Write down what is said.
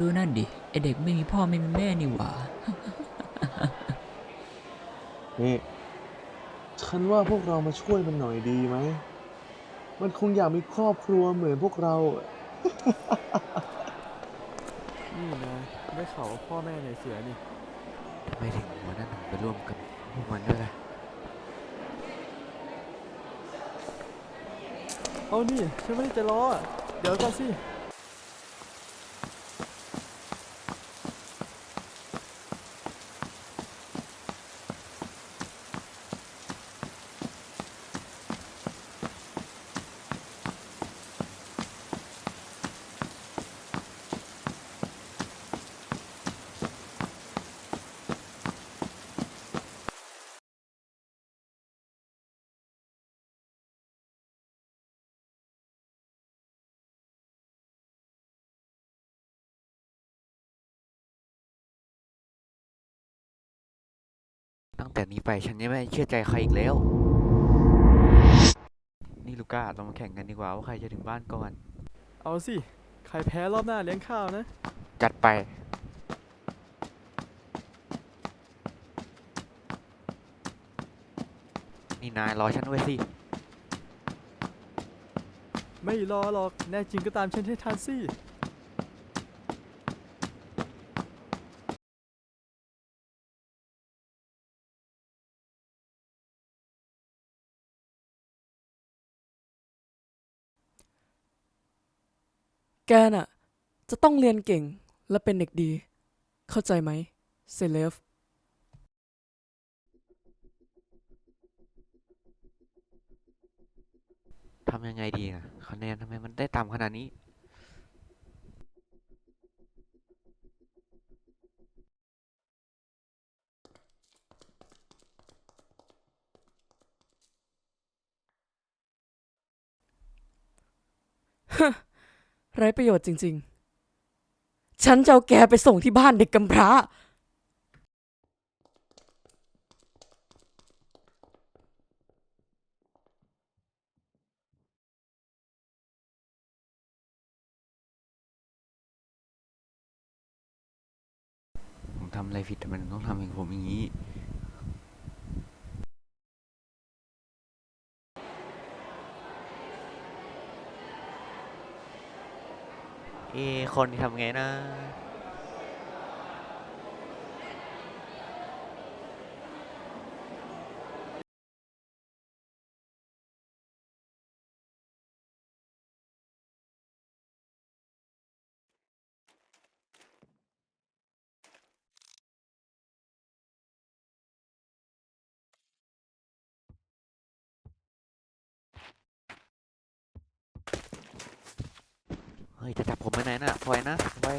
ดูนั่นดิ ไอเด็กไม่มีพ่อไม่มีแม่นี่หว่า นี่ ฉันว่าพวกเรามาช่วยมันหน่อยดีไหม มันคงอยากมีครอบครัวเหมือนพวกเราอะนี่นายได้ข่าวว่าพ่อแม่นายเสียนี่ ไม่ถึงหัวหน้าหนุ่มไปร่วมกับพวกมันด้วยล่ะเอานี่ฉันไม่ได้จะล้ออะเดี๋ยวก่อนสิ ตั้งแต่นี้ไปฉันจะไม่เชื่อใจใครอีกแล้ว นี่ลูก้าเรามาแข่งกันดีกว่าว่าใครจะถึงบ้านก่อน เอาสิ ใครแพ้รอบหน้าเลี้ยงข้าวนะ จัดไป นี่นายรอฉันไว้สิ ไม่รอหรอก แน่จริงก็ตามฉันให้ทันสิ แกน่ะ จะต้องเรียนเก่งและเป็นเด็กดี เข้าใจไหมเซเลฟทำยังไงดีนะคะแนนทำไมมันได้ต่ำขนาดนี้ ไร้ประโยชน์จริง ๆ ฉันจะเอาแกไปส่งที่บ้านเด็กกำพร้า ผมทำอะไรผิดทำไมถึงต้องทำอย่างผมอย่างนี้ เอคนทำไงนะ เฮ้ยจะจับผมไปไหนน่ะพลอยนะปล่อย